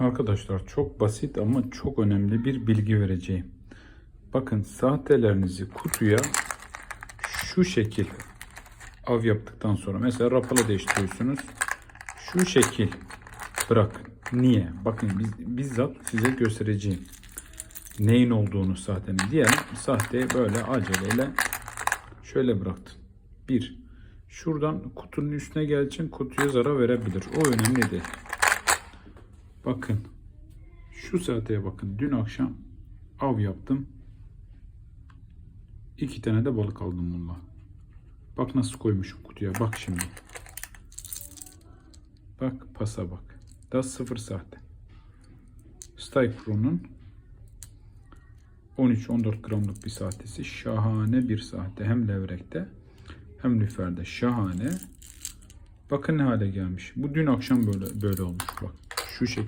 Arkadaşlar çok basit ama çok önemli bir bilgi vereceğim. Bakın sahtelerinizi kutuya şu şekil av yaptıktan sonra mesela rapala değiştiriyorsunuz. Şu şekil bırakın. Niye? Bakın biz, bizzat size göstereceğim. Neyin olduğunu sahtenin. Diyelim sahteyi böyle aceleyle şöyle bıraktın. Bir, şuradan kutunun üstüne gelsin kutuya zarar verebilir. O önemli değil. Bakın. Şu saateye bakın. Dün akşam av yaptım. İki tane de balık aldım bununla. Bak nasıl koymuşum kutuya. Bak şimdi. Bak pasa bak. Da sıfır sahte. Stike Pro'nun 13-14 gramlık bir sahtesi. Şahane bir sahte. Hem levrekte hem lüferde. Şahane. Bakın ne hale gelmiş. Bu dün akşam böyle böyle olmuş bak. Şu şekilde.